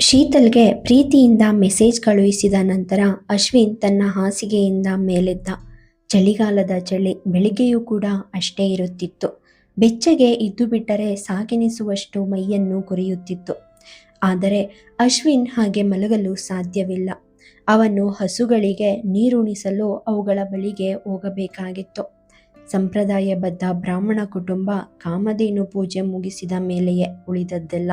ಶೀತಲ್ಗೆ ಪ್ರೀತಿಯಿಂದ ಮೆಸೇಜ್ ಕಳುಹಿಸಿದ ನಂತರ ಅಶ್ವಿನ್ ತನ್ನ ಹಾಸಿಗೆಯಿಂದ ಮೇಲೆದ್ದ. ಚಳಿಗಾಲದ ಚಳಿ ಬೆಳಿಗ್ಗೆಯೂ ಕೂಡ ಅಷ್ಟೇ ಇರುತ್ತಿತ್ತು. ಬೆಚ್ಚಗೆ ಇದ್ದು ಬಿಟ್ಟರೆ ಸಾಗೆನಿಸುವಷ್ಟು ಮೈಯನ್ನು ಕೊರೆಯುತ್ತಿತ್ತು. ಆದರೆ ಅಶ್ವಿನ್ ಹಾಗೆ ಮಲಗಲು ಸಾಧ್ಯವಿಲ್ಲ. ಅವನು ಹಸುಗಳಿಗೆ ನೀರುಣಿಸಲು ಅವುಗಳ ಬಳಿಗೆ ಹೋಗಬೇಕಾಗಿತ್ತು. ಸಂಪ್ರದಾಯಬದ್ಧ ಬ್ರಾಹ್ಮಣ ಕುಟುಂಬ ಕಾಮಧೇನು ಪೂಜೆ ಮುಗಿಸಿದ ಮೇಲೆಯೇ ಉಳಿದದ್ದೆಲ್ಲ.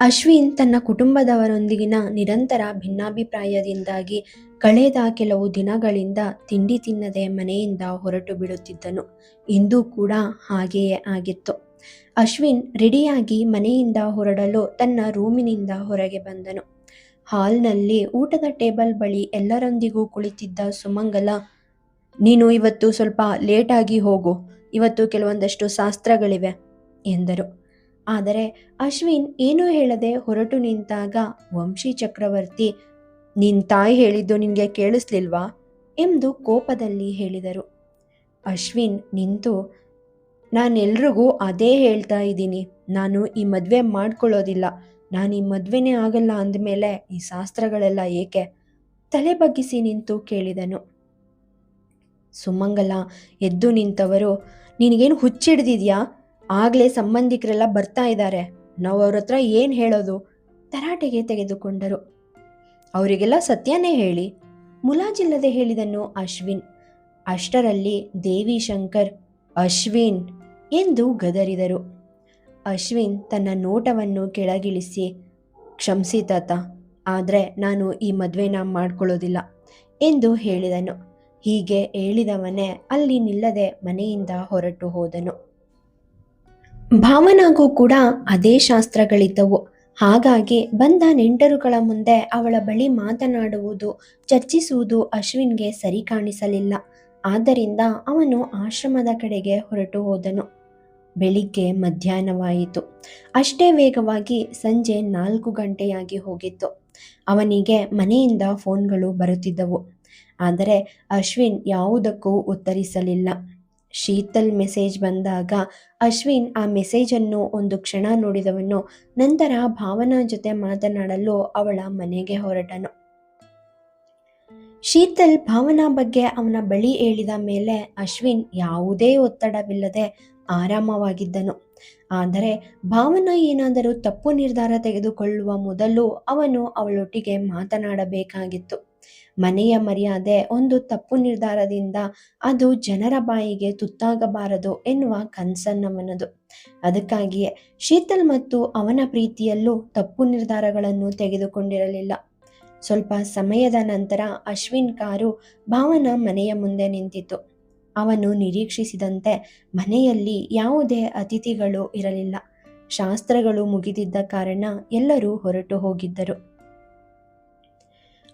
ಅಶ್ವಿನ್ ತನ್ನ ಕುಟುಂಬದವರೊಂದಿಗಿನ ನಿರಂತರ ಭಿನ್ನಾಭಿಪ್ರಾಯದಿಂದಾಗಿ ಕಳೆದ ಕೆಲವು ದಿನಗಳಿಂದ ತಿಂಡಿ ತಿನ್ನದೆ ಮನೆಯಿಂದ ಹೊರಟು ಬಿಡುತ್ತಿದ್ದನು. ಇಂದು ಕೂಡ ಹಾಗೆಯೇ ಆಗಿತ್ತು. ಅಶ್ವಿನ್ ರೆಡಿಯಾಗಿ ಮನೆಯಿಂದ ಹೊರಡಲು ತನ್ನ ರೂಮಿನಿಂದ ಹೊರಗೆ ಬಂದನು. ಹಾಲ್ನಲ್ಲಿ ಊಟದ ಟೇಬಲ್ ಬಳಿ ಎಲ್ಲರೊಂದಿಗೂ ಕುಳಿತಿದ್ದ ಸುಮಂಗಲ, ನೀನು ಇವತ್ತು ಸ್ವಲ್ಪ ಲೇಟಾಗಿ ಹೋಗು. ಇವತ್ತು ಕೆಲವೊಂದಷ್ಟು ಶಾಸ್ತ್ರಗಳಿವೆ, ಎಂದರು. ಆದರೆ ಅಶ್ವಿನ್ ಏನೂ ಹೇಳದೆ ಹೊರಟು ನಿಂತಾಗ ವಂಶಿ ಚಕ್ರವರ್ತಿ, ನಿನ್ ತಾಯಿ ಹೇಳಿದ್ದು ನಿನಗೆ ಕೇಳಿಸ್ಲಿಲ್ವಾ? ಎಂದು ಕೋಪದಲ್ಲಿ ಹೇಳಿದರು. ಅಶ್ವಿನ್ ನಿಂತು, ನಾನೆಲ್ರಿಗೂ ಅದೇ ಹೇಳ್ತಾ ಇದ್ದೀನಿ. ನಾನು ಈ ಮದುವೆ ಮಾಡ್ಕೊಳ್ಳೋದಿಲ್ಲ. ನಾನು ಈ ಮದುವೆನೇ ಆಗಲ್ಲ ಅಂದಮೇಲೆ ಈ ಶಾಸ್ತ್ರಗಳೆಲ್ಲ ಏಕೆ? ತಲೆ ಬಗ್ಗಿಸಿ ನಿಂತು ಕೇಳಿದನು. ಸುಮಂಗಲ, ಎದ್ದು ನಿಂತವರು, ನಿನಗೇನು ಹುಚ್ಚಿಡ್ದಿದ್ಯಾ? ಆಗಲೇ ಸಂಬಂಧಿಕರೆಲ್ಲ ಬರ್ತಾ ಇದ್ದಾರೆ. ನಾವು ಅವ್ರ ಹತ್ರ ಏನು ಹೇಳೋದು? ತರಾಟೆಗೆ ತೆಗೆದುಕೊಂಡರು. ಅವರಿಗೆಲ್ಲ ಸತ್ಯನೇ ಹೇಳಿ. ಮುಲಾಜಿಲ್ಲದೆ ಹೇಳಿದನು ಅಶ್ವಿನ್. ಅಷ್ಟರಲ್ಲಿ ದೇವಿ ಶಂಕರ್, ಅಶ್ವಿನ್ ಎಂದು ಗದರಿದರು. ಅಶ್ವಿನ್ ತನ್ನ ನೋಟವನ್ನು ಕೆಳಗಿಳಿಸಿ, ಕ್ಷಮಿಸಿ ತಾತ, ಆದರೆ ನಾನು ಈ ಮದುವೆನ ಮಾಡ್ಕೊಳ್ಳೋದಿಲ್ಲ ಎಂದು ಹೇಳಿದನು. ಹೀಗೆ ಹೇಳಿದವನೇ ಅಲ್ಲಿ ನಿಲ್ಲದೆ ಮನೆಯಿಂದ ಹೊರಟು ಹೋದನು. ಭಾವನಾಗೂ ಕೂಡ ಅದೇ ಶಾಸ್ತ್ರಗಳಿದ್ದವು. ಹಾಗಾಗಿ ಬಂದ ನೆಂಟರುಗಳ ಮುಂದೆ ಅವಳ ಬಳಿ ಮಾತನಾಡುವುದು, ಚರ್ಚಿಸುವುದು ಅಶ್ವಿನ್ಗೆ ಸರಿ ಕಾಣಿಸಲಿಲ್ಲ. ಆದ್ದರಿಂದ ಅವನು ಆಶ್ರಮದ ಕಡೆಗೆ ಹೊರಟು ಹೋದನು. ಬೆಳಿಗ್ಗೆ ಮಧ್ಯಾಹ್ನವಾಯಿತು. ಅಷ್ಟೇ ವೇಗವಾಗಿ ಸಂಜೆ ನಾಲ್ಕು ಗಂಟೆಯಾಗಿ ಹೋಗಿತ್ತು. ಅವನಿಗೆ ಮನೆಯಿಂದ ಫೋನ್ಗಳು ಬರುತ್ತಿದ್ದವು. ಆದರೆ ಅಶ್ವಿನ್ ಯಾವುದಕ್ಕೂ ಉತ್ತರಿಸಲಿಲ್ಲ. ಶೀತಲ್ ಮೆಸೇಜ್ ಬಂದಾಗ, ಅಶ್ವಿನ್ ಆ ಮೆಸೇಜನ್ನು ಒಂದು ಕ್ಷಣ ನೋಡಿದವನು, ನಂತರ ಭಾವನಾ ಜೊತೆ ಮಾತನಾಡಲು ಅವಳ ಮನೆಗೆ ಹೊರಟನು. ಶೀತಲ್ ಭಾವನಾ ಬಗ್ಗೆ ಅವನ ಬಳಿ ಹೇಳಿದ ಮೇಲೆ ಅಶ್ವಿನ್ ಯಾವುದೇ ಒತ್ತಡವಿಲ್ಲದೆ ಆರಾಮವಾಗಿದ್ದನು. ಆದರೆ ಭಾವನಾ ಏನಾದರೂ ತಪ್ಪು ನಿರ್ಧಾರ ತೆಗೆದುಕೊಳ್ಳುವ ಮೊದಲು ಅವನು ಅವಳೊಟ್ಟಿಗೆ ಮಾತನಾಡಬೇಕಾಗಿತ್ತು. ಮನೆಯ ಮರ್ಯಾದೆ ಒಂದು ತಪ್ಪು ನಿರ್ಧಾರದಿಂದ ಅದು ಜನರ ಬಾಯಿಗೆ ತುತ್ತಾಗಬಾರದು ಎನ್ನುವ ಕನ್ಸನ್ನವನದು ಅದಕ್ಕಾಗಿಯೇ ಶೀತಲ್ ಮತ್ತು ಅವನ ಪ್ರೀತಿಯಲ್ಲೂ ತಪ್ಪು ನಿರ್ಧಾರಗಳನ್ನು ತೆಗೆದುಕೊಂಡಿರಲಿಲ್ಲ. ಸ್ವಲ್ಪ ಸಮಯದ ನಂತರ ಅಶ್ವಿನ್ ಕಾರು ಭಾವನ ಮನೆಯ ಮುಂದೆ ನಿಂತಿತು ಅವನು ನಿರೀಕ್ಷಿಸಿದಂತೆ ಮನೆಯಲ್ಲಿ ಯಾವುದೇ ಅತಿಥಿಗಳು ಇರಲಿಲ್ಲ. ಶಾಸ್ತ್ರಗಳು ಮುಗಿದಿದ್ದ ಕಾರಣ ಎಲ್ಲರೂ ಹೊರಟು ಹೋಗಿದ್ದರು.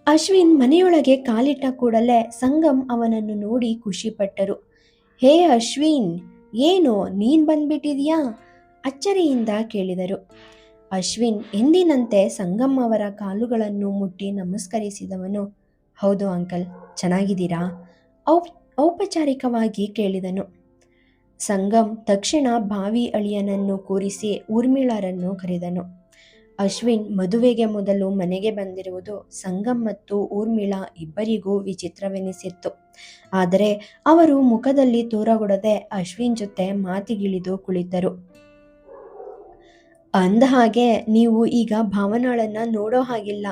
ಅಶ್ವಿನ್ ಮನೆಯೊಳಗೆ ಕಾಲಿಟ್ಟ ಕೂಡಲೇ ಸಂಗಮ್ ಅವನನ್ನು ನೋಡಿ ಖುಷಿಪಟ್ಟರು. ಹೇ ಅಶ್ವಿನ್, ಏನು, ನೀನ್ ಬಂದ್ಬಿಟ್ಟಿದ್ಯಾ? ಅಚ್ಚರಿಯಿಂದ ಕೇಳಿದರು. ಅಶ್ವಿನ್ ಎಂದಿನಂತೆ ಸಂಗಮ್ ಅವರ ಕಾಲುಗಳನ್ನು ಮುಟ್ಟಿ ನಮಸ್ಕರಿಸಿದವನು. ಹೌದು ಅಂಕಲ್, ಚೆನ್ನಾಗಿದ್ದೀರಾ? ಔಪ್, ಔಪಚಾರಿಕವಾಗಿ ಕೇಳಿದನು. ಸಂಗಮ್ ತಕ್ಷಣ ಭಾವಿ ಅಳಿಯನನ್ನು ಕೂರಿಸಿ ಊರ್ಮಿಳರನ್ನು ಕರೆದನು. ಅಶ್ವಿನ್ ಮದುವೆಗೆ ಮೊದಲು ಮನೆಗೆ ಬಂದಿರುವುದು ಸಂಗಮ್ ಮತ್ತು ಊರ್ಮಿಳಾ ಇಬ್ಬರಿಗೂ ವಿಚಿತ್ರವೆನಿಸಿತ್ತು. ಆದರೆ ಅವರು ಮುಖದಲ್ಲಿ ತೂರಗೊಡದೆ ಅಶ್ವಿನ್ ಜೊತೆ ಮಾತಿಗಿಳಿದು ಕುಳಿತರು. ಅಂದ ಹಾಗೆ ನೀವು ಈಗ ಭಾವನಾಳನ್ನ ನೋಡೋ ಹಾಗಿಲ್ಲ.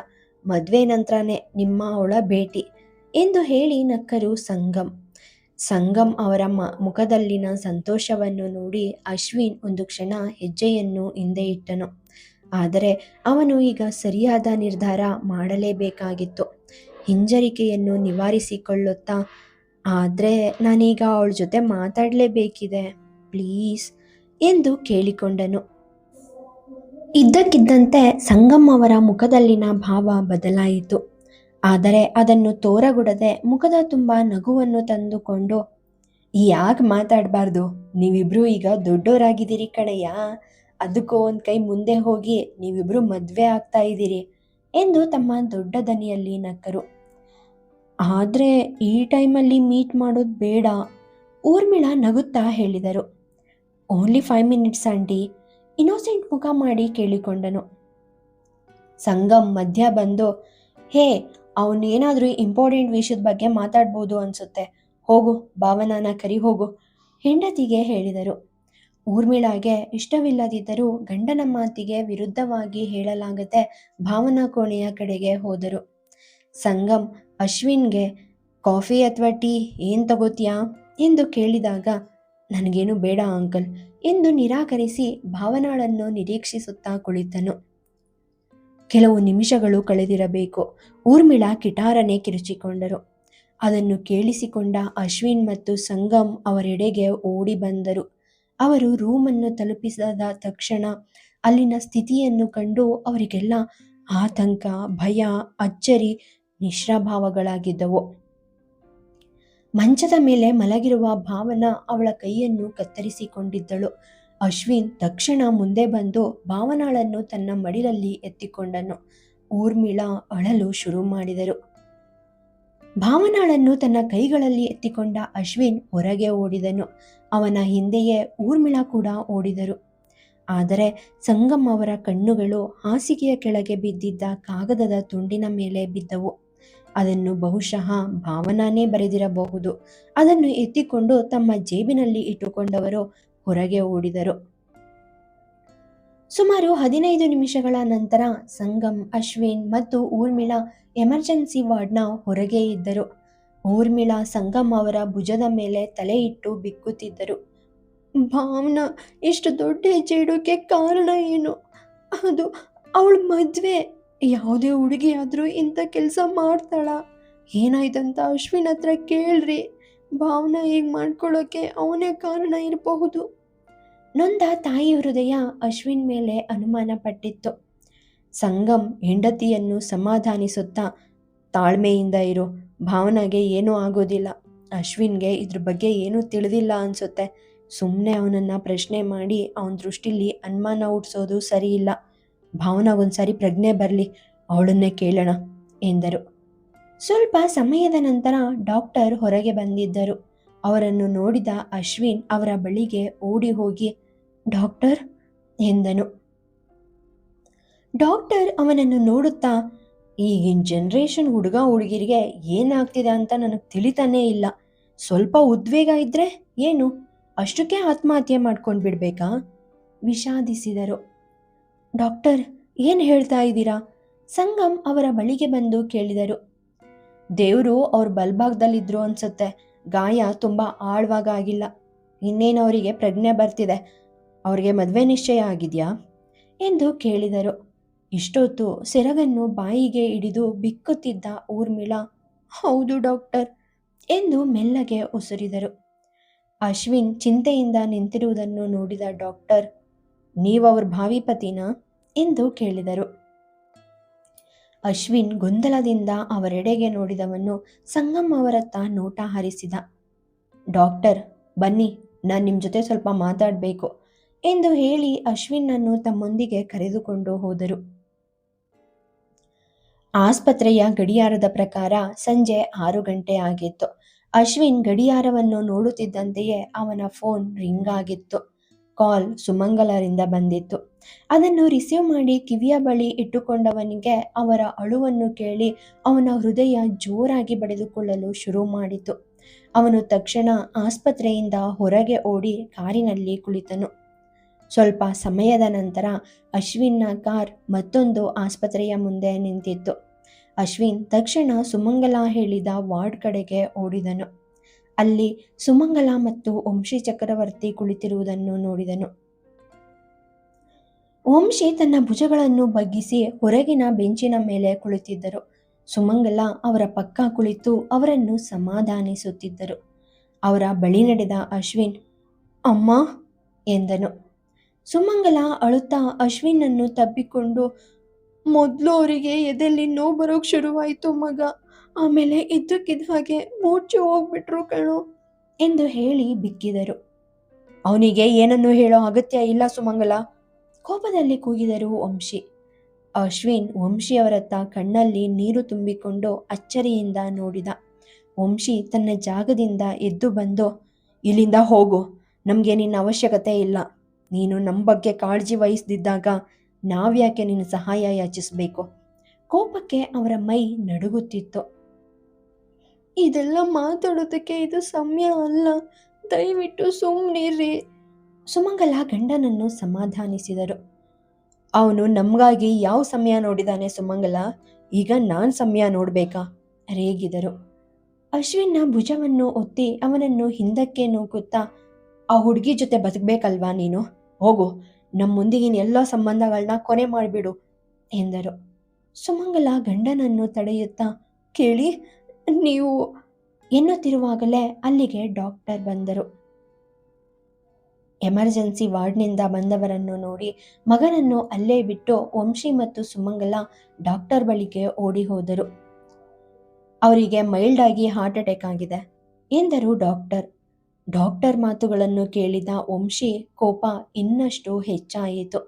ಮದುವೆ ನಂತರನೇ ನಿಮ್ಮ ಅವಳ ಭೇಟಿ ಎಂದು ಹೇಳಿ ನಕ್ಕರು ಸಂಗಮ್. ಸಂಗಮ್ ಅವರ ಮುಖದಲ್ಲಿನ ಸಂತೋಷವನ್ನು ನೋಡಿ ಅಶ್ವಿನ್ ಒಂದು ಕ್ಷಣ ಹೆಜ್ಜೆಯನ್ನು ಹಿಂದೆ ಇಟ್ಟನು. ಆದರೆ ಅವನು ಈಗ ಸರಿಯಾದ ನಿರ್ಧಾರ ಮಾಡಲೇಬೇಕಾಗಿತ್ತು. ಹಿಂಜರಿಕೆಯನ್ನು ನಿವಾರಿಸಿಕೊಳ್ಳುತ್ತಾ, ಆದರೆ ನಾನೀಗ ಅವಳ ಜೊತೆ ಮಾತಾಡಲೇಬೇಕಿದೆ, ಪ್ಲೀಸ್, ಎಂದು ಕೇಳಿಕೊಂಡನು. ಇದ್ದಕ್ಕಿದ್ದಂತೆ ಸಂಗಮ್ ಅವರ ಮುಖದಲ್ಲಿನ ಭಾವ ಬದಲಾಯಿತು. ಆದರೆ ಅದನ್ನು ತೋರಗೊಡದೆ ಮುಖದ ತುಂಬ ನಗುವನ್ನು ತಂದುಕೊಂಡು ಯಾಕೆ ಮಾತಾಡಬಾರ್ದು? ನೀವಿಬ್ರು ಈಗ ದೊಡ್ಡೋರಾಗಿದ್ದೀರಿ ಕಡೆಯ ಅದಕ್ಕೂ ಒಂದು ಕೈ ಮುಂದೆ ಹೋಗಿ, ನೀವಿಬ್ರು ಮದುವೆ ಆಗ್ತಾ ಇದ್ದೀರಿ ಎಂದು ತಮ್ಮ ದೊಡ್ಡ ದನಿಯಲ್ಲಿ ನಕ್ಕರು. ಆದರೆ ಈ ಟೈಮಲ್ಲಿ ಮೀಟ್ ಮಾಡೋದು ಬೇಡ, ಊರ್ಮಿಳ ನಗುತ್ತಾ ಹೇಳಿದರು. Only five minutes aunty, innocent ಮುಖ ಮಾಡಿ ಕೇಳಿಕೊಂಡನು. ಸಂಗಮ್ ಮಧ್ಯ ಬಂದು, ಹೇ, ಅವನೇನಾದರೂ ಇಂಪಾರ್ಟೆಂಟ್ ವಿಷಯದ ಬಗ್ಗೆ ಮಾತಾಡ್ಬೋದು ಅನ್ಸುತ್ತೆ. ಹೋಗು, ಭಾವನಾನ ಕರಿ ಹೋಗು ಹೆಂಡತಿಗೆ ಹೇಳಿದರು. ಊರ್ಮಿಳಾಗೆ ಇಷ್ಟವಿಲ್ಲದಿದ್ದರೂ ಗಂಡನ ಮಾತಿಗೆ ವಿರುದ್ಧವಾಗಿ ಹೇಳಲಾಗದೆ ಭಾವನಾ ಕೋಣೆಯ ಕಡೆಗೆ ಹೋದರು. ಸಂಗಮ್ ಅಶ್ವಿನ್ಗೆ ಕಾಫಿ ಅಥವಾ ಟೀ ಏನು ತಗೋತೀಯಾ? ಎಂದು ಕೇಳಿದಾಗ, ನನಗೇನು ಬೇಡ ಅಂಕಲ್ ಎಂದು ನಿರಾಕರಿಸಿ ಭಾವನಾಳನ್ನು ನಿರೀಕ್ಷಿಸುತ್ತಾ ಕುಳಿತನು. ಕೆಲವು ನಿಮಿಷಗಳು ಕಳೆದಿರಬೇಕು. ಊರ್ಮಿಳಾ ಕಿಟಾರನೆ ಕಿರುಚಿಕೊಂಡರು. ಅದನ್ನು ಕೇಳಿಸಿಕೊಂಡ ಅಶ್ವಿನ್ ಮತ್ತು ಸಂಗಮ್ ಅವರೆಡೆಗೆ ಓಡಿ ಬಂದರು. ಅವರು ರೂಮನ್ನು ತಲುಪಿಸಿದ ತಕ್ಷಣ ಅಲ್ಲಿನ ಸ್ಥಿತಿಯನ್ನು ಕಂಡು ಅವರಿಗೆಲ್ಲ ಆತಂಕ, ಭಯ, ಅಚ್ಚರಿ ಮಿಶ್ರಭಾವಗಳಾಗಿದ್ದವು ಮಂಚದ ಮೇಲೆ ಮಲಗಿರುವ ಭಾವನ ಅವಳ ಕೈಯನ್ನು ಕತ್ತರಿಸಿಕೊಂಡಿದ್ದಳು. ಅಶ್ವಿನ್ ತಕ್ಷಣ ಮುಂದೆ ಬಂದು ಭಾವನಾಳನ್ನು ತನ್ನ ಮಡಿಲಲ್ಲಿ ಎತ್ತಿಕೊಂಡನು. ಊರ್ಮಿಳಾ ಅಳಲು ಶುರು ಮಾಡಿದರು. ಭಾವನಾಳನ್ನು ತನ್ನ ಕೈಗಳಲ್ಲಿ ಎತ್ತಿಕೊಂಡ ಅಶ್ವಿನ್ ಹೊರಗೆ ಓಡಿದನು. ಅವನ ಹಿಂದೆಯೇ ಊರ್ಮಿಳಾ ಕೂಡ ಓಡಿದರು. ಆದರೆ ಸಂಗಮ್ ಅವರ ಕಣ್ಣುಗಳು ಹಾಸಿಗೆಯ ಕೆಳಗೆ ಬಿದ್ದಿದ್ದ ಕಾಗದದ ತುಂಡಿನ ಮೇಲೆ ಬಿದ್ದವು. ಅದನ್ನು ಬಹುಶಃ ಭಾವನಾನೇ ಬರೆದಿರಬಹುದು. ಅದನ್ನು ಎತ್ತಿಕೊಂಡು ತಮ್ಮ ಜೇಬಿನಲ್ಲಿ ಇಟ್ಟುಕೊಂಡವರು ಹೊರಗೆ ಓಡಿದರು. ಸುಮಾರು ಹದಿನೈದು ನಿಮಿಷಗಳ ನಂತರ ಸಂಗಮ್, ಅಶ್ವಿನ್ ಮತ್ತು ಊರ್ಮಿಳಾ ಎಮರ್ಜೆನ್ಸಿ ವಾರ್ಡ್ನ ಹೊರಗೆ ಇದ್ದರು. ಊರ್ಮಿಳಾ ಸಂಗಮ್ ಅವರ ಭುಜದ ಮೇಲೆ ತಲೆ ಇಟ್ಟು ಬಿಕ್ಕುತ್ತಿದ್ದರು. ಭಾವನಾ, ಇಷ್ಟು ದೊಡ್ಡ ಹೆಜ್ಜೆ ಇಡೋಕೆ ಕಾರಣ ಏನು? ಅದು ಅವಳ ಮದುವೆ. ಯಾವುದೇ ಹುಡುಗಿ ಆದರೂ ಇಂಥ ಕೆಲಸ ಮಾಡ್ತಾಳ. ಏನಾಯ್ತಂತ ಅಶ್ವಿನ್ ಹತ್ರ ಕೇಳ್ರಿ. ಭಾವನಾ ಹೀಗೆ ಮಾಡ್ಕೊಳ್ಳೋಕೆ ಅವನೇ ಕಾರಣ ಇರಬಹುದು. ನೊಂದ ತಾಯಿ ಹೃದಯ ಅಶ್ವಿನ್ ಮೇಲೆ ಅನುಮಾನ ಪಟ್ಟಿತ್ತು. ಸಂಗಮ್ ಹೆಂಡತಿಯನ್ನು ಸಮಾಧಾನಿಸುತ್ತಾ ತಾಳ್ಮೆಯಿಂದ ಇರು, ಭಾವನಾಗೆ ಏನೂ ಆಗೋದಿಲ್ಲ. ಅಶ್ವಿನ್ಗೆ ಇದ್ರ ಬಗ್ಗೆ ಏನೂ ತಿಳಿದಿಲ್ಲ ಅನ್ಸುತ್ತೆ. ಸುಮ್ಮನೆ ಅವನನ್ನು ಪ್ರಶ್ನೆ ಮಾಡಿ ಅವನ ದೃಷ್ಟಿಲಿ ಅನುಮಾನ ಹುಟ್ಟಿಸೋದು ಸರಿ ಇಲ್ಲ. ಭಾವನಾಗೊಂದ್ಸಾರಿ ಪ್ರಜ್ಞೆ ಬರಲಿ, ಅವಳನ್ನೇ ಕೇಳೋಣ ಎಂದರು. ಸ್ವಲ್ಪ ಸಮಯದ ನಂತರ ಡಾಕ್ಟರ್ ಹೊರಗೆ ಬಂದಿದ್ದರು. ಅವರನ್ನು ನೋಡಿದ ಅಶ್ವಿನ್ ಅವರ ಬಳಿಗೆ ಓಡಿ ಹೋಗಿ ಡಾಕ್ಟರ್ ಎಂದನು. ಡಾಕ್ಟರ್ ಅವನನ್ನು ನೋಡುತ್ತಾ, ಈಗಿನ ಜನ್ರೇಷನ್ ಹುಡುಗ ಹುಡುಗಿರಿಗೆ ಏನಾಗ್ತಿದೆ ಅಂತ ನನಗೆ ತಿಳಿತಾನೇ ಇಲ್ಲ. ಸ್ವಲ್ಪ ಉದ್ವೇಗ ಇದ್ರೆ ಏನು? ಅಷ್ಟಕ್ಕೆ ಆತ್ಮಹತ್ಯೆ ಮಾಡ್ಕೊಂಡು ಬಿಡ್ಬೇಕಾ? ವಿಷಾದಿಸಿದರು. ಡಾಕ್ಟರ್, ಏನು ಹೇಳ್ತಾ ಇದ್ದೀರಾ? ಸಂಗಮ್ ಅವರ ಬಳಿಗೆ ಬಂದು ಕೇಳಿದರು. ದೇವರು ಅವ್ರ ಬಲ್ಭಾಗದಲ್ಲಿದ್ರು ಅನ್ಸುತ್ತೆ. ಗಾಯ ತುಂಬ ಆಗಿಲ್ಲ. ಇನ್ನೇನು ಅವರಿಗೆ ಪ್ರಜ್ಞೆ ಬರ್ತಿದೆ. ಅವ್ರಿಗೆ ಮದುವೆ ನಿಶ್ಚಯ ಆಗಿದೆಯಾ? ಎಂದು ಕೇಳಿದರು. ಇಷ್ಟೊತ್ತು ಸೆರಗನ್ನು ಬಾಯಿಗೆ ಹಿಡಿದು ಬಿಕ್ಕುತ್ತಿದ್ದ ಊರ್ಮಿಳ, ಹೌದು ಡಾಕ್ಟರ್ ಎಂದು ಮೆಲ್ಲಗೆ ಉಸುರಿದರು. ಅಶ್ವಿನ್ ಚಿಂತೆಯಿಂದ ನಿಂತಿರುವುದನ್ನು ನೋಡಿದ ಡಾಕ್ಟರ್ ನೀವವ್ರ ಭಾವಿ ಪತಿನಾ? ಎಂದು ಕೇಳಿದರು. ಅಶ್ವಿನ್ ಗೊಂದಲದಿಂದ ಅವರೆಡೆಗೆ ನೋಡಿದವನು ಸಂಗಮ್ ಅವರತ್ತ ನೋಟ ಹರಿಸಿದ. ಡಾಕ್ಟರ್, ಬನ್ನಿ, ನಾನು ನಿಮ್ಮ ಜೊತೆ ಸ್ವಲ್ಪ ಮಾತಾಡಬೇಕು. ಎಂದು ಹೇಳಿ ಅಶ್ವಿನ್ನನ್ನು ತಮ್ಮೊಂದಿಗೆ ಕರೆದುಕೊಂಡು ಹೋದರು. ಆಸ್ಪತ್ರೆಯ ಗಡಿಯಾರದ ಪ್ರಕಾರ ಸಂಜೆ ಆರು ಗಂಟೆ ಆಗಿತ್ತು. ಅಶ್ವಿನ್ ಗಡಿಯಾರವನ್ನು ನೋಡುತ್ತಿದ್ದಂತೆಯೇ ಅವನ ಫೋನ್ ರಿಂಗ್ ಆಗಿತ್ತು. ಕಾಲ್ ಸುಮಂಗಲರಿಂದ ಬಂದಿತ್ತು. ಅದನ್ನು ರಿಸೀವ್ ಮಾಡಿ ಕಿವಿಯ ಬಳಿ ಇಟ್ಟುಕೊಂಡವನಿಗೆ ಅವರ ಅಳುವನ್ನು ಕೇಳಿ ಅವನ ಹೃದಯ ಜೋರಾಗಿ ಬಡಿದುಕೊಳ್ಳಲು ಶುರು ಮಾಡಿತು. ಅವನು ತಕ್ಷಣ ಆಸ್ಪತ್ರೆಯಿಂದ ಹೊರಗೆ ಓಡಿ ಕಾರಿನಲ್ಲಿ ಕುಳಿತನು. ಸ್ವಲ್ಪ ಸಮಯದ ನಂತರ ಅಶ್ವಿನ್ನ ಕಾರ್ ಮತ್ತೊಂದು ಆಸ್ಪತ್ರೆಯ ಮುಂದೆ ನಿಂತಿತ್ತು. ಅಶ್ವಿನ್ ತಕ್ಷಣ ಸುಮಂಗಲ ಹೇಳಿದ ವಾರ್ಡ್ ಕಡೆಗೆ ಓಡಿದನು. ಅಲ್ಲಿ ಸುಮಂಗಲ ಮತ್ತು ವಂಶಿ ಚಕ್ರವರ್ತಿ ಕುಳಿತಿರುವುದನ್ನು ನೋಡಿದನು. ವಂಶಿ ತನ್ನ ಭುಜಗಳನ್ನು ಬಗ್ಗಿಸಿ ಹೊರಗಿನ ಬೆಂಚಿನ ಮೇಲೆ ಕುಳಿತಿದ್ದರು. ಸುಮಂಗಲ ಅವರ ಪಕ್ಕ ಕುಳಿತು ಅವರನ್ನು ಸಮಾಧಾನಿಸುತ್ತಿದ್ದರು. ಅವರ ಬಳಿ ನಡೆದ ಅಶ್ವಿನ್, ಅಮ್ಮ, ಎಂದನು. ಸುಮಂಗಲ ಅಳುತ್ತಾ ಅಶ್ವಿನನ್ನು ತಬ್ಬಿಕೊಂಡು, ಮೊದಲು ಅವರಿಗೆ ಎದೆಲ್ಲಿ ನೋವು ಬರೋಕ್ಕೆ ಶುರುವಾಯಿತು ಮಗ. ಆಮೇಲೆ ಇದ್ದಕ್ಕಿದ್ದ ಹಾಗೆ ಮೂರ್ಛೆ ಹೋಗ್ಬಿಟ್ರು ಕಣೋ ಎಂದು ಹೇಳಿ ಬಿಕ್ಕಿದರು. ಅವನಿಗೆ ಏನನ್ನು ಹೇಳೋ ಅಗತ್ಯ ಇಲ್ಲ ಸುಮಂಗಲ ಕೋಪದಲ್ಲಿ ಕೂಗಿದರು ವಂಶಿ. ಅಶ್ವಿನ್ ವಂಶಿಯವರತ್ತ ಕಣ್ಣಲ್ಲಿ ನೀರು ತುಂಬಿಕೊಂಡು ಅಚ್ಚರಿಯಿಂದ ನೋಡಿದ. ವಂಶಿ ತನ್ನ ಜಾಗದಿಂದ ಎದ್ದು ಬಂದು, ಇಲ್ಲಿಂದ ಹೋಗು. ನಮಗೆ ನಿನ್ನ ಅವಶ್ಯಕತೆ ಇಲ್ಲ. ನೀನು ನಮ್ಮ ಬಗ್ಗೆ ಕಾಳಜಿ ವಹಿಸ್ದಿದ್ದಾಗ ನಾವ್ಯಾಕೆ ನಿನ್ನ ಸಹಾಯ ಯಾಚಿಸಬೇಕು? ಕೋಪಕ್ಕೆ ಅವರ ಮೈ ನಡುಗುತ್ತಿತ್ತು. ಇದೆಲ್ಲ ಮಾತಾಡೋದಕ್ಕೆ ಇದು ಸಮಯ ಅಲ್ಲ. ದಯವಿಟ್ಟು ಸುಮ್ಮನಿರಿ ಸುಮಂಗಲ ಗಂಡನನ್ನು ಸಮಾಧಾನಿಸಿದರು. ಅವನು, ನಮಗಾಗಿ ಯಾವ ಸಮಯ ನೋಡಿದಾನೆ ಸುಮಂಗಲ? ಈಗ ನಾನು ಸಮಯ ನೋಡಬೇಕಾ? ರೇಗಿದರು. ಅಶ್ವಿನ್ನ ಭುಜವನ್ನು ಒತ್ತಿ ಅವನನ್ನು ಹಿಂದಕ್ಕೆ ನೂಕುತ್ತಾ, ಆ ಹುಡುಗಿ ಜೊತೆ ಬದುಕಬೇಕಲ್ವಾ ನೀನು? ಹೋಗು ನಮ್ಮ ಮುಂದಿಗಿನ ಎಲ್ಲ ಸಂಬಂಧಗಳನ್ನ ಕೊನೆ ಮಾಡಿಬಿಡು ಎಂದರು. ಸುಮಂಗಲ ಗಂಡನನ್ನು ತಡೆಯುತ್ತಾ ಕೇಳಿ, ನೀವು ಎನ್ನುತ್ತಿರುವಾಗಲೇ ಅಲ್ಲಿಗೆ ಡಾಕ್ಟರ್ ಬಂದರು. ಎಮರ್ಜೆನ್ಸಿ ವಾರ್ಡ್ನಿಂದ ಬಂದವರನ್ನು ನೋಡಿ ಮಗನನ್ನು ಅಲ್ಲೇ ಬಿಟ್ಟು ವಂಶಿ ಮತ್ತು ಸುಮಂಗಲ ಡಾಕ್ಟರ್ ಬಳಿಗೆ ಓಡಿ ಹೋದರು. ಅವರಿಗೆ ಮೈಲ್ಡ್ ಆಗಿ ಹಾರ್ಟ್ ಅಟ್ಯಾಕ್ ಆಗಿದೆ, ಎಂದರು ಡಾಕ್ಟರ್. ಡಾಕ್ಟರ್ ಮಾತುಗಳನ್ನು ಕೇಳಿದ ವಂಶಿ ಕೋಪ ಇನ್ನಷ್ಟು ಹೆಚ್ಚಾಯಿತು.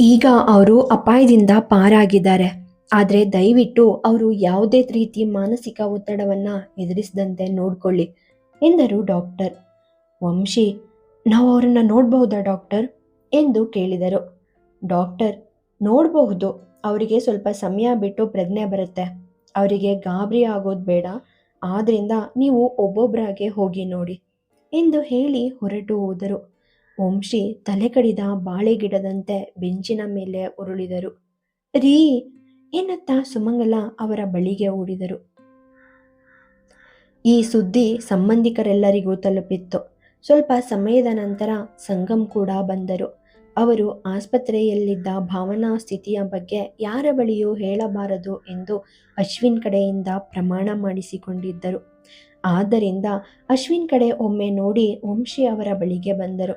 ಈಗ ಅವರು ಅಪಾಯದಿಂದ ಪಾರಾಗಿದ್ದಾರೆ. ಆದರೆ ದಯವಿಟ್ಟು ಅವರು ಯಾವುದೇ ರೀತಿ ಮಾನಸಿಕ ಒತ್ತಡವನ್ನು ಎದುರಿಸದಂತೆ ನೋಡಿಕೊಳ್ಳಿ, ಎಂದರು ಡಾಕ್ಟರ್. ವಂಶಿ, ನಾವು ಅವರನ್ನು ನೋಡಬಹುದಾ ಡಾಕ್ಟರ್? ಎಂದು ಕೇಳಿದರು. ಡಾಕ್ಟರ್, ನೋಡಬಹುದು. ಅವರಿಗೆ ಸ್ವಲ್ಪ ಸಮಯ ಬಿಟ್ಟು ಪ್ರಜ್ಞೆ ಬರುತ್ತೆ. ಅವರಿಗೆ ಗಾಬರಿ ಆಗೋದು ಬೇಡ. ಆದ್ರಿಂದ ನೀವು ಒಬ್ಬೊಬ್ಬರಾಗೆ ಹೋಗಿ ನೋಡಿ ಎಂದು ಹೇಳಿ ಹೊರಟು ಹೋದರು. ವಂಶಿ ತಲೆ ಕಡಿದ ಬಾಳೆ ಗಿಡದಂತೆ ಬೆಂಚಿನ ಮೇಲೆ ಉರುಳಿದರು. ರೀ ಎನ್ನುತ್ತಾ ಸುಮಂಗಲ ಅವರ ಬಳಿಗೆ ಓಡಿದರು. ಈ ಸುದ್ದಿ ಸಂಬಂಧಿಕರೆಲ್ಲರಿಗೂ ತಲುಪಿತ್ತು. ಸ್ವಲ್ಪ ಸಮಯದ ನಂತರ ಸಂಗಮ್ ಕೂಡ ಬಂದರು. ಅವರು ಆಸ್ಪತ್ರೆಯಲ್ಲಿದ್ದ ಭಾವನಾ ಸ್ಥಿತಿಯ ಬಗ್ಗೆ ಯಾರ ಬಳಿಯೂ ಹೇಳಬಾರದು ಎಂದು ಅಶ್ವಿನ್ ಕಡೆಯಿಂದ ಪ್ರಮಾಣ ಮಾಡಿಸಿಕೊಂಡಿದ್ದರು. ಆದ್ದರಿಂದ ಅಶ್ವಿನ್ ಕಡೆ ಒಮ್ಮೆ ನೋಡಿ ವಂಶಿ ಅವರ ಬಳಿಗೆ ಬಂದರು.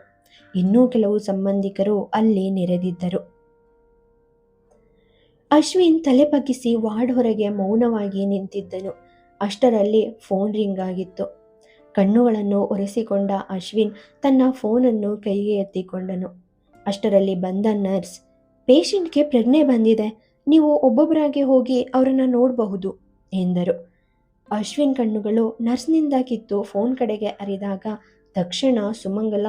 ಇನ್ನೂ ಕೆಲವು ಸಂಬಂಧಿಕರು ಅಲ್ಲಿ ನೆರೆದಿದ್ದರು. ಅಶ್ವಿನ್ ತಲೆ ಬಗ್ಗಿಸಿ ವಾರ್ಡ್ ಹೊರಗೆ ಮೌನವಾಗಿ ನಿಂತಿದ್ದನು. ಅಷ್ಟರಲ್ಲಿ ಫೋನ್ ರಿಂಗ್ ಆಗಿತ್ತು. ಕಣ್ಣುಗಳನ್ನು ಒರೆಸಿಕೊಂಡ ಅಶ್ವಿನ್ ತನ್ನ ಫೋನನ್ನು ಕೈಗೆ ಎತ್ತಿಕೊಂಡನು. ಅಷ್ಟರಲ್ಲಿ ಬಂದ ನರ್ಸ್, ಪೇಷಂಟ್ಗೆ ಪ್ರಜ್ಞೆ ಬಂದಿದೆ, ನೀವು ಒಬ್ಬೊಬ್ಬರಾಗಿ ಹೋಗಿ ಅವರನ್ನು ನೋಡಬಹುದು, ಎಂದರು. ಅಶ್ವಿನ್ ಕಣ್ಣುಗಳು ನರ್ಸ್ನಿಂದ ಕಿತ್ತು ಫೋನ್ ಕಡೆಗೆ ಅರಿದಾಗ ತಕ್ಷಣ ಸುಮಂಗಲ,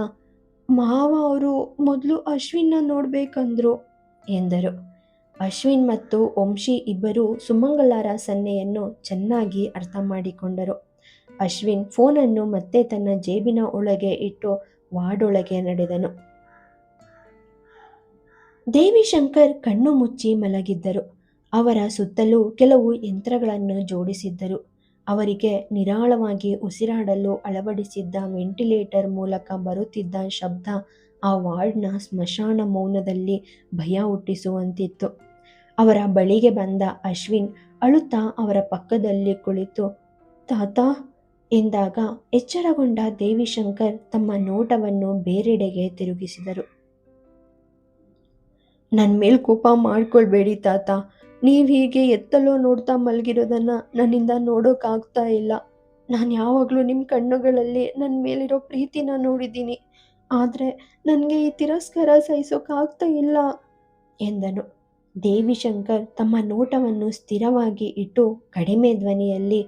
ಮಾವ ಅವರು ಮೊದಲು ಅಶ್ವಿನ್ನ ನೋಡಬೇಕಂದ್ರು, ಎಂದರು. ಅಶ್ವಿನ್ ಮತ್ತು ವಂಶಿ ಇಬ್ಬರು ಸುಮಂಗಲಾರ ಸನ್ನೆಯನ್ನು ಚೆನ್ನಾಗಿ ಅರ್ಥ ಮಾಡಿಕೊಂಡರು. ಅಶ್ವಿನ್ ಫೋನನ್ನು ಮತ್ತೆ ತನ್ನ ಜೇಬಿನ ಒಳಗೆ ಇಟ್ಟು ವಾರ್ಡೊಳಗೆ ನಡೆದನು. ದೇವಿಶಂಕರ್ ಕಣ್ಣು ಮುಚ್ಚಿ ಮಲಗಿದ್ದರು. ಅವರ ಸುತ್ತಲೂ ಕೆಲವು ಯಂತ್ರಗಳನ್ನು ಜೋಡಿಸಿದ್ದರು. ಅವರಿಗೆ ನಿರಾಳವಾಗಿ ಉಸಿರಾಡಲು ಅಳವಡಿಸಿದ್ದ ವೆಂಟಿಲೇಟರ್ ಮೂಲಕ ಬರುತ್ತಿದ್ದ ಶಬ್ದ ಆ ವಾರ್ಡ್ನ ಸ್ಮಶಾನ ಮೌನದಲ್ಲಿ ಭಯ ಹುಟ್ಟಿಸುವಂತಿತ್ತು. ಅವರ ಬಳಿಗೆ ಬಂದ ಅಶ್ವಿನ್ ಅಳುತ್ತಾ ಅವರ ಪಕ್ಕದಲ್ಲಿ ಕುಳಿತು, ತಾತ, ಎಂದಾಗ ಎಚ್ಚರಗೊಂಡ ದೇವಿಶಂಕರ್ ತಮ್ಮ ನೋಟವನ್ನು ಬೇರೆಡೆಗೆ ತಿರುಗಿಸಿದರು. ನನ್ನ ಮೇಲೆ ಕೋಪ ಮಾಡ್ಕೊಳ್ಬೇಡಿ ತಾತ. ನೀವು ಹೀಗೆ ಎತ್ತಲೋ ನೋಡ್ತಾ ಮಲಗಿರೋದನ್ನು ನನ್ನಿಂದ ನೋಡೋಕ್ಕಾಗ್ತಾ ಇಲ್ಲ. ನಾನು ಯಾವಾಗಲೂ ನಿಮ್ಮ ಕಣ್ಣುಗಳಲ್ಲಿ ನನ್ನ ಮೇಲಿರೋ ಪ್ರೀತಿನ ನೋಡಿದ್ದೀನಿ. ಆದರೆ ನನಗೆ ಈ ತಿರಸ್ಕಾರ ಸಹಿಸೋಕ್ಕಾಗ್ತಾ ಇಲ್ಲ. ಎಂದನು. ದೇವಿಶಂಕರ್ ತಮ್ಮ ನೋಟವನ್ನು ಸ್ಥಿರವಾಗಿ ಇಟ್ಟು ಕಡಿಮೆ ಧ್ವನಿಯಲ್ಲಿ,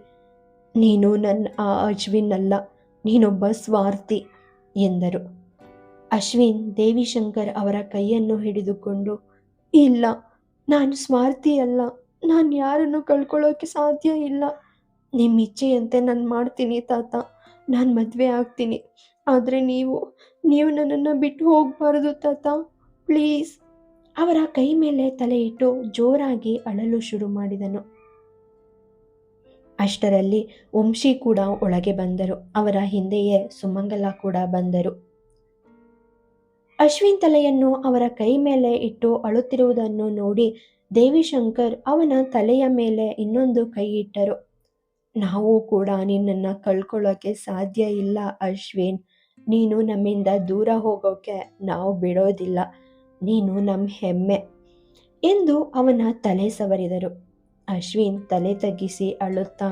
ನೀನು ನನ್ನ ಆ ಅಜ್ವಿನ್ನಲ್ಲ ನೀನೊಬ್ಬ ಸ್ವಾರ್ಥಿ, ಎಂದರು. ಅಶ್ವಿನ್ ದೇವಿಶಂಕರ್ ಅವರ ಕೈಯನ್ನು ಹಿಡಿದುಕೊಂಡು, ಇಲ್ಲ, ನಾನು ಸ್ವಾರ್ಥಿ ಅಲ್ಲ. ನಾನು ಯಾರನ್ನು ಕಳ್ಕೊಳ್ಳೋಕೆ ಸಾಧ್ಯ ಇಲ್ಲ. ನಿಮ್ಮ ಇಚ್ಛೆಯಂತೆ ನಾನು ಮಾಡ್ತೀನಿ ತಾತ. ನಾನು ಮದುವೆ ಆಗ್ತೀನಿ. ಆದರೆ ನೀವು ನೀವು ನನ್ನನ್ನು ಬಿಟ್ಟು ಹೋಗಬಾರ್ದು ತಾತ. ಪ್ಲೀಸ್. ಅವರ ಕೈ ಮೇಲೆ ತಲೆ ಇಟ್ಟು ಜೋರಾಗಿ ಅಳಲು ಶುರು ಮಾಡಿದನು. ಅಷ್ಟರಲ್ಲಿ ವಂಶಿ ಕೂಡ ಒಳಗೆ ಬಂದರು. ಅವರ ಹಿಂದೆಯೇ ಸುಮಂಗಲ ಕೂಡ ಬಂದರು. ಅಶ್ವಿನ್ ತಲೆಯನ್ನು ಅವರ ಕೈ ಮೇಲೆ ಇಟ್ಟು ಅಳುತ್ತಿರುವುದನ್ನು ನೋಡಿ ದೇವಿಶಂಕರ್ ಅವನ ತಲೆಯ ಮೇಲೆ ಇನ್ನೊಂದು ಕೈ ಇಟ್ಟರು. ನಾವು ಕೂಡ ನಿನ್ನನ್ನು ಕಳ್ಕೊಳ್ಳೋಕೆ ಸಾಧ್ಯ ಇಲ್ಲ ಅಶ್ವಿನ್. ನೀನು ನಮ್ಮಿಂದ ದೂರ ಹೋಗೋಕೆ ನಾವು ಬಿಡೋದಿಲ್ಲ. ನೀನು ನಮ್ಮ ಹೆಮ್ಮೆ ಎಂದು ಅವನ ತಲೆ ಸವರಿದರು. ಅಶ್ವಿನ್ ತಲೆ ತಗ್ಗಿಸಿ ಅಳುತ್ತಾ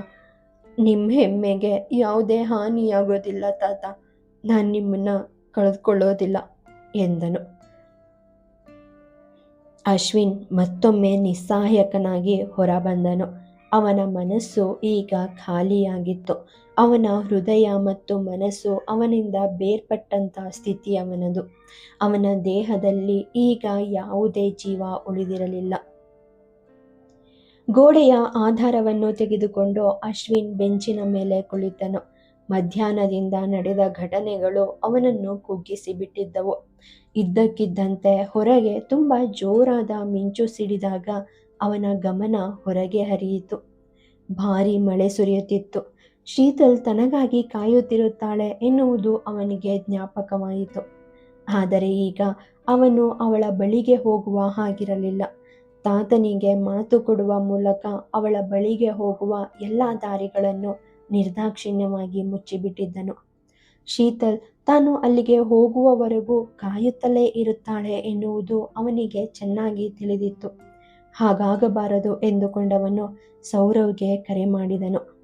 ನಿಮ್ಮ ಹೆಮ್ಮೆಗೆ ಯಾವುದೇ ಹಾನಿಯಾಗೋದಿಲ್ಲ ತಾತ. ನಾನು ನಿಮ್ಮನ್ನ ಕಳೆದುಕೊಳ್ಳೋದಿಲ್ಲ ಎಂದನು. ಅಶ್ವಿನ್ ಮತ್ತೊಮ್ಮೆ ನಿಸ್ಸಹಾಯಕನಾಗಿ ಹೊರಬಂದನು. ಅವನ ಮನಸ್ಸು ಈಗ ಖಾಲಿಯಾಗಿತ್ತು. ಅವನ ಹೃದಯ ಮತ್ತು ಮನಸ್ಸು ಅವನಿಂದ ಬೇರ್ಪಟ್ಟಂತ ಸ್ಥಿತಿ ಅವನದು ಅವನ ದೇಹದಲ್ಲಿ ಈಗ ಯಾವುದೇ ಜೀವ ಉಳಿದಿರಲಿಲ್ಲ. ಗೋಡೆಯ ಆಧಾರವನ್ನು ತೆಗೆದುಕೊಂಡು ಅಶ್ವಿನ್ ಬೆಂಚಿನ ಮೇಲೆ ಕುಳಿತನು. ಮಧ್ಯಾಹ್ನದಿಂದ ನಡೆದ ಘಟನೆಗಳು ಅವನನ್ನು ಕುಗ್ಗಿಸಿ ಬಿಟ್ಟಿದ್ದವು ಇದ್ದಕ್ಕಿದ್ದಂತೆ ಹೊರಗೆ ತುಂಬ ಜೋರಾದ ಮಿಂಚು ಸಿಡಿದಾಗ ಅವನ ಗಮನ ಹೊರಗೆ ಹರಿಯಿತು. ಭಾರಿ ಮಳೆ ಸುರಿಯುತ್ತಿತ್ತು. ಶೀತಲ್ ತನಗಾಗಿ ಕಾಯುತ್ತಿರುತ್ತಾಳೆ ಎನ್ನುವುದು ಅವನಿಗೆ ಜ್ಞಾಪಕವಾಯಿತು. ಆದರೆ ಈಗ ಅವನು ಅವಳ ಬಳಿಗೆ ಹೋಗುವ ಹಾಗಿರಲಿಲ್ಲ. ತಾತನಿಗೆ ಮಾತು ಕೊಡುವ ಮೂಲಕ ಅವಳ ಬಳಿಗೆ ಹೋಗುವ ಎಲ್ಲ ದಾರಿಗಳನ್ನು ನಿರ್ದಾಕ್ಷಿಣ್ಯವಾಗಿ ಮುಚ್ಚಿಬಿಟ್ಟಿದ್ದನು. ಶೀತಲ್ ತಾನು ಅಲ್ಲಿಗೆ ಹೋಗುವವರೆಗೂ ಕಾಯುತ್ತಲೇ ಇರುತ್ತಾಳೆ ಎನ್ನುವುದು ಅವನಿಗೆ ಚೆನ್ನಾಗಿ ತಿಳಿದಿತ್ತು. ಹಾಗಾಗಬಾರದು ಎಂದುಕೊಂಡವನು ಸೌರವ್ಗೆ ಕರೆ ಮಾಡಿದನು.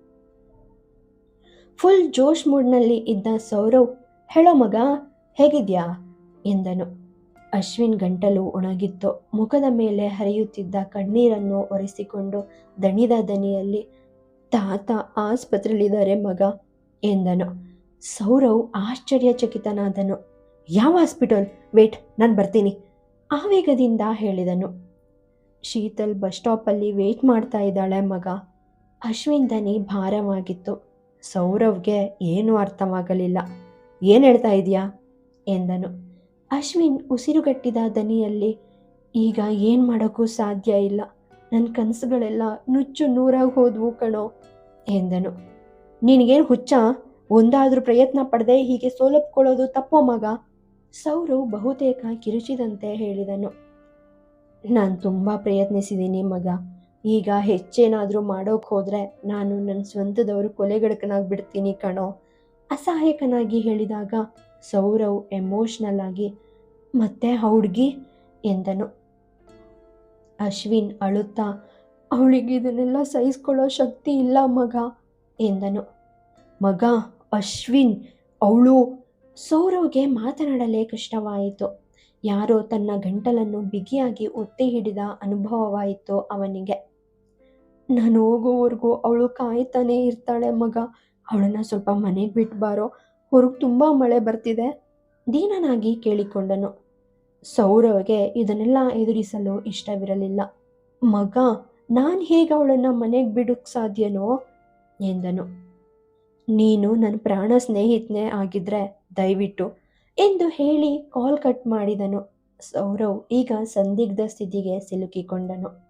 ಫುಲ್ ಜೋಶ್ ಮೂಡ್ನಲ್ಲಿ ಇದ್ದ ಸೌರವ್, ಹೇಳೋ ಮಗ, ಹೇಗಿದ್ಯಾ? ಎಂದನು. ಅಶ್ವಿನ್ ಗಂಟಲು ಒಣಗಿತ್ತು. ಮುಖದ ಮೇಲೆ ಹರಿಯುತ್ತಿದ್ದ ಕಣ್ಣೀರನ್ನು ಒರೆಸಿಕೊಂಡು ದಣಿದ ದನಿಯಲ್ಲಿ ತಾತ ಆಸ್ಪತ್ರೆಯಲ್ಲಿದ್ದಾರೆ ಮಗ ಎಂದನು. ಸೌರವ್ ಆಶ್ಚರ್ಯಚಕಿತನಾದನು. ಯಾವ ಹಾಸ್ಪಿಟಲ್? ವೇಟ್, ನಾನು ಬರ್ತೀನಿ. ಆವೇಗದಿಂದ ಹೇಳಿದನು. ಶೀತಲ್ ಬಸ್ ಸ್ಟಾಪಲ್ಲಿ ವೇಟ್ ಮಾಡ್ತಾ ಇದ್ದಾಳೆ ಮಗ. ಅಶ್ವಿನ್ ದನಿ ಭಾರವಾಗಿತ್ತು. ಸೌರವ್ಗೆ ಏನೂ ಅರ್ಥವಾಗಲಿಲ್ಲ. ಏನು ಹೇಳ್ತಾ ಇದೆಯಾ? ಎಂದನು. ಅಶ್ವಿನ್ ಉಸಿರುಗಟ್ಟಿದ ದನಿಯಲ್ಲಿ, ಈಗ ಏನು ಮಾಡೋಕ್ಕೂ ಸಾಧ್ಯ ಇಲ್ಲ. ನನ್ನ ಕನಸುಗಳೆಲ್ಲ ನುಚ್ಚು ನೂರಾಗಿ ಹೋದ್ವು ಕಣೋ ಎಂದನು. ನಿನಗೇನು ಹುಚ್ಚ? ಒಂದಾದರೂ ಪ್ರಯತ್ನ ಪಡದೆ ಹೀಗೆ ಸೋಲಪ್ಕೊಳ್ಳೋದು ತಪ್ಪೋ ಮಗ? ಸೌರವ್ ಬಹುತೇಕ ಕಿರುಚಿದಂತೆ ಹೇಳಿದನು. ನಾನು ತುಂಬ ಪ್ರಯತ್ನಿಸಿದ್ದೀನಿ ಮಗ. ಈಗ ಹೆಚ್ಚೇನಾದರೂ ಮಾಡೋಕೆ ಹೋದರೆ ನಾನು ನನ್ನ ಸ್ವಂತದವರು ಕೊಲೆಗಡಕನಾಗಿ ಬಿಡ್ತೀನಿ ಕಣೋ. ಅಸಹಾಯಕನಾಗಿ ಹೇಳಿದಾಗ ಸೌರವ್ ಎಮೋಷ್ನಲ್ ಆಗಿ, ಮತ್ತೆ ಹುಡುಗಿ? ಎಂದನು. ಅಶ್ವಿನ್ ಅಳುತ್ತಾ, ಅವಳಿಗೆ ಇದನ್ನೆಲ್ಲ ಸಹಿಸ್ಕೊಳ್ಳೋ ಶಕ್ತಿ ಇಲ್ಲ ಮಗ, ಎಂದನು. ಮಗ, ಅಶ್ವಿನ್, ಅವಳು, ಸೌರವ್ಗೆ ಮಾತನಾಡಲೇ ಕಷ್ಟವಾಯಿತು. ಯಾರೋ ತನ್ನ ಗಂಟಲನ್ನು ಬಿಗಿಯಾಗಿ ಒತ್ತಿ ಹಿಡಿದ ಅನುಭವವಾಯಿತು ಅವನಿಗೆ. ನಾನು ಹೋಗೋವರೆಗೂ ಅವಳು ಕಾಯ್ತಾನೇ ಇರ್ತಾಳೆ ಮಗ, ಅವಳನ್ನ ಸ್ವಲ್ಪ ಮನೆಗೆ ಬಿಟ್ಬಾರೋ ಹೊರಗೆ ತುಂಬ ಮಳೆ ಬರ್ತಿದೆ, ದೀನನಾಗಿ ಕೇಳಿಕೊಂಡನು. ಸೌರವ್ಗೆ ಇದನ್ನೆಲ್ಲ ಎದುರಿಸಲು ಇಷ್ಟವಿರಲಿಲ್ಲ. ಮಗ, ನಾನು ಹೇಗೆ ಅವಳನ್ನು ಮನೆಗೆ ಬಿಡೋಕ್ಕೆ ಸಾಧ್ಯನೋ? ಎಂದನು. ನೀನು ನನ್ನ ಪ್ರಾಣ ಸ್ನೇಹಿತನೇ ಆಗಿದ್ರೆ ದಯವಿಟ್ಟು ಎಂದು ಹೇಳಿ ಕಾಲ್ ಕಟ್ ಮಾಡಿದನು. ಸೌರವ್ ಈಗ ಸಂದಿಗ್ಧ ಸ್ಥಿತಿಗೆ ಸಿಲುಕಿಕೊಂಡನು.